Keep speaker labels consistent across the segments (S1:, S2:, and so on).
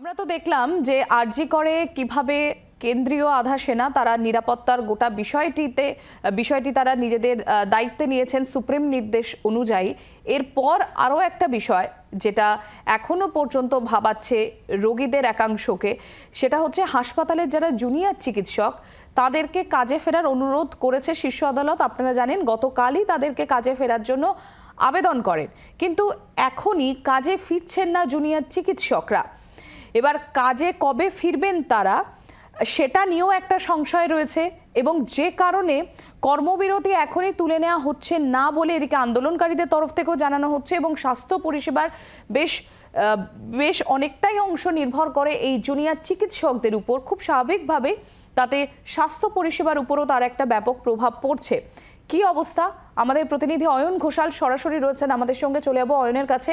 S1: আমরা তো দেখলাম যে আরজি করে কীভাবে কেন্দ্রীয় আধা সেনা, তারা নিরাপত্তার গোটা বিষয়টিতে, বিষয়টি তারা নিজেদের দায়িত্বে নিয়েছেন সুপ্রিম নির্দেশ অনুযায়ী। এরপর আরও একটা বিষয় যেটা এখনও পর্যন্ত ভাবাচ্ছে রোগীদের একাংশকে, সেটা হচ্ছে হাসপাতালের যারা জুনিয়র চিকিৎসক, তাদেরকে কাজে ফেরার অনুরোধ করেছে শীর্ষ আদালত। আপনারা জানেন, গতকালই তাদেরকে কাজে ফেরার জন্য আবেদন করেন। কিন্তু এখনই কাজে ফিরছেন না জুনিয়র চিকিৎসকরা। এবার কাজে কবে ফিরবেন তারা, সেটা নিয়েও একটা সংশয় রয়েছে এবং যে কারণে কর্মবিরতি এখনই তুলে নেওয়া হচ্ছে না বলে এদিকে আন্দোলনকারীদের তরফ থেকেও জানানো হচ্ছে এবং স্বাস্থ্য পরিষেবার বেশ বেশ অনেকটাই অংশ নির্ভর করে এই জুনিয়র চিকিৎসকদের উপর। খুব স্বাভাবিকভাবে তাতে স্বাস্থ্য পরিষেবার উপরও তার একটা ব্যাপক প্রভাব পড়ছে। কি অবস্থা? আমাদের প্রতিনিধি অয়ন ঘোষাল সরাসরি রয়েছেন আমাদের সঙ্গে, চলে যাব অয়নের কাছে।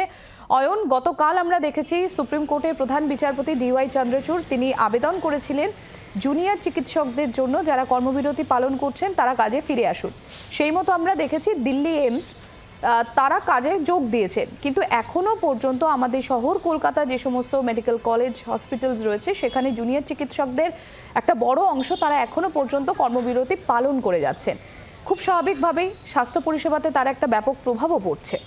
S1: অয়ন, গতকাল আমরা দেখেছি সুপ্রিম কোর্টের প্রধান বিচারপতি ডিওয়াই চন্দ্রচূড়, তিনি আবেদন করেছিলেন জুনিয়র চিকিৎসকদের জন্য যারা কর্মবিরতি পালন করছেন, তারা কাজে ফিরে আসুন। সেই মতো আমরা দেখেছি দিল্লি এইমস তারা কাজে যোগ দিয়েছেন। কিন্তু এখনও পর্যন্ত আমাদের শহর, কলকাতা যে সমস্ত মেডিকেল কলেজ হসপিটালস রয়েছে, সেখানে জুনিয়র চিকিৎসকদের একটা বড় অংশ তারা এখনও পর্যন্ত কর্মবিরতি পালন করে যাচ্ছেন। খুব স্বাভাবিকভাবেই স্বাস্থ্য পরিষেবাতে তার একটা ব্যাপক প্রভাবও পড়ছে।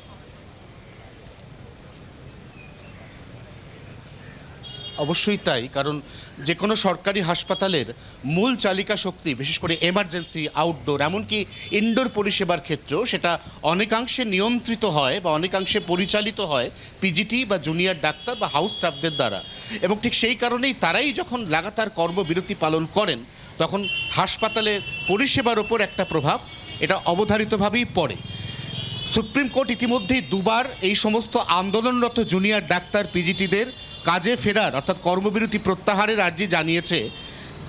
S2: অবশ্যই তাই, কারণ যে কোনো সরকারি হাসপাতালের মূল চালিকা শক্তি, বিশেষ করে এমার্জেন্সি আউটডোর এমনকি ইনডোর পরিষেবার ক্ষেত্রেও সেটা অনেকাংশে নিয়ন্ত্রিত হয় বা অনেকাংশে পরিচালিত হয় পিজিটি বা জুনিয়র ডাক্তার বা হাউস স্টাফদের দ্বারা। এবং ঠিক সেই কারণেই তারাই যখন লাগাতার কর্মবিরতি পালন করেন তখন হাসপাতালের পরিষেবার ওপর একটা প্রভাব, এটা অবধারিতভাবেই পড়ে। সুপ্রিম কোর্ট ইতিমধ্যেই দুবার এই সমস্ত আন্দোলনরত জুনিয়র ডাক্তার, পিজিটিদের কাজে ফেরার, অর্থাৎ কর্মবিরতি প্রত্যাহারের আর্জি জানিয়েছে।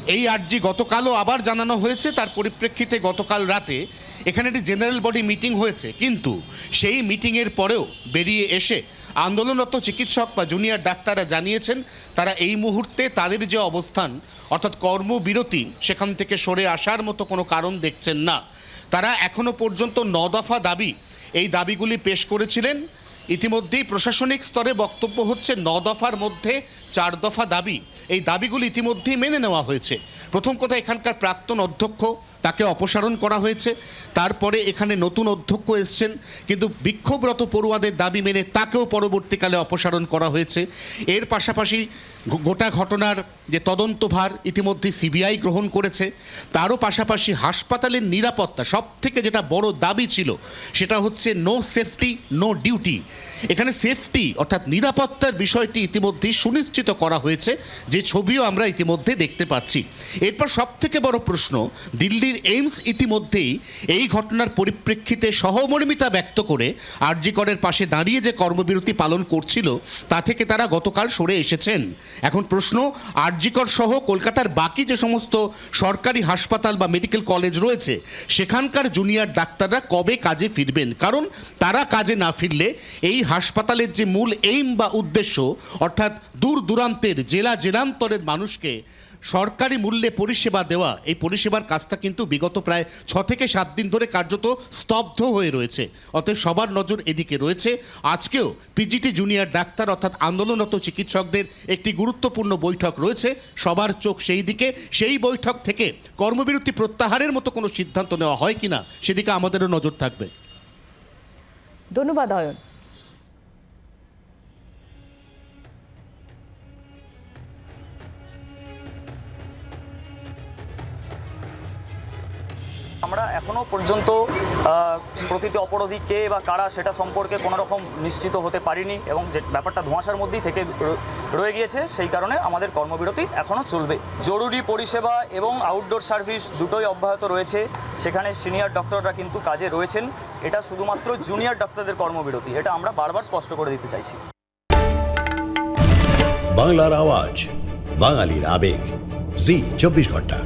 S2: এই আর্জি গতকালও আবার জানানো হয়েছে, তার পরিপ্রেক্ষিতে গতকাল রাতে এখানে একটি জেনারেল বডি মিটিং হয়েছে। কিন্তু সেই মিটিংয়ের পরেও বেরিয়ে এসে আন্দোলনরত চিকিৎসক বা জুনিয়র ডাক্তাররা জানিয়েছেন, তারা এই মুহূর্তে তাদের যে অবস্থান, অর্থাৎ কর্মবিরতি, সেখান থেকে সরে আসার মতো কোনো কারণ দেখছেন না। তারা এখনও পর্যন্ত ন দফা দাবি, এই দাবিগুলি পেশ করেছিলেন। ইতিমধ্যেই প্রশাসনিক স্তরে বক্তব্য হচ্ছে ন দফার মধ্যে চার দফা দাবি। এই দাবিগুলি ইতিমধ্যেই মেনে নেওয়া হয়েছে। প্রথম কথা, এখানকার প্রাক্তন অধ্যক্ষ, তাকে অপসারণ করা হয়েছে। তারপরে এখানে নতুন অধ্যক্ষ এসছেন, কিন্তু বিক্ষোভরত পড়ুয়াদের দাবি মেনে তাকেও পরবর্তীকালে অপসারণ করা হয়েছে। এর পাশাপাশি গোটা ঘটনার যে তদন্তভার ইতিমধ্যে সিবিআই গ্রহণ করেছে, তারও পাশাপাশি হাসপাতালের নিরাপত্তা সব থেকে যেটা বড় দাবি ছিল, সেটা হচ্ছে নো সেফটি নো ডিউটি এখানে সেফটি অর্থাৎ নিরাপত্তার বিষয়টি ইতিমধ্যেই সুনিশ্চিত করা হয়েছে, যে ছবিও আমরা ইতিমধ্যে দেখতে পাচ্ছি। এরপর সব থেকে বড় প্রশ্ন, দিল্লির এইমস ইতিমধ্যেই এই ঘটনার পরিপ্রেক্ষিতে সহমর্মিতা ব্যক্ত করে আরজিকরের পাশে দাঁড়িয়ে যে কর্মবিরতি পালন করছিল, তা থেকে তারা গতকাল সরে এসেছেন। এখন প্রশ্ন, আরজিকর সহ কলকাতার বাকি যে সমস্ত সরকারি হাসপাতাল বা মেডিকেল কলেজ রয়েছে, সেখানকার জুনিয়র ডাক্তাররা কবে কাজে ফিরবেন? কারণ তারা কাজে না ফিরলে এই হাসপাতালের যে মূল এইম বা উদ্দেশ্য, অর্থাৎ দূর দূরান্তের, জেলা জেলান্তরের মানুষকে সরকারি মূল্যে পরিষেবা দেওয়া, এই পরিষেবার কাজটা কিন্তু বিগত প্রায় ছ থেকে সাত দিন ধরে কার্যত স্তব্ধ হয়ে রয়েছে। অতএব সবার নজর এদিকে রয়েছে। আজকেও পিজিটি জুনিয়র ডাক্তার অর্থাৎ আন্দোলনরত চিকিৎসকদের একটি গুরুত্বপূর্ণ বৈঠক রয়েছে। সবার চোখ সেই দিকে। সেই বৈঠক থেকে কর্মবিরতি প্রত্যাহারের মতো কোনো সিদ্ধান্ত নেওয়া হয় কিনা, সেদিকে আমাদেরও নজর থাকবে।
S1: ধন্যবাদ, অয়ন।
S3: আমরা এখনও পর্যন্ত প্রকৃতি অপরাধী কে বা কারা সেটা সম্পর্কে কোনো রকম নিশ্চিত হতে পারিনি এবং যে ব্যাপারটা ধোঁয়াশার মধ্যেই থেকে রয়ে গিয়েছে সেই কারণে আমাদের কর্মবিরতি এখনও চলবে। জরুরি পরিষেবা এবং আউটডোর সার্ভিস দুটোই অব্যাহত রয়েছে। সেখানে সিনিয়র ডক্টররা কিন্তু কাজে রয়েছেন। এটা শুধুমাত্র জুনিয়র ডক্টরদের কর্মবিরতি। এটা আমরা বারবার স্পষ্ট করে দিতে চাইছি।
S4: বাংলার আওয়াজ, বাঙালির আবেগ। জি, চব্বিশ ঘণ্টা।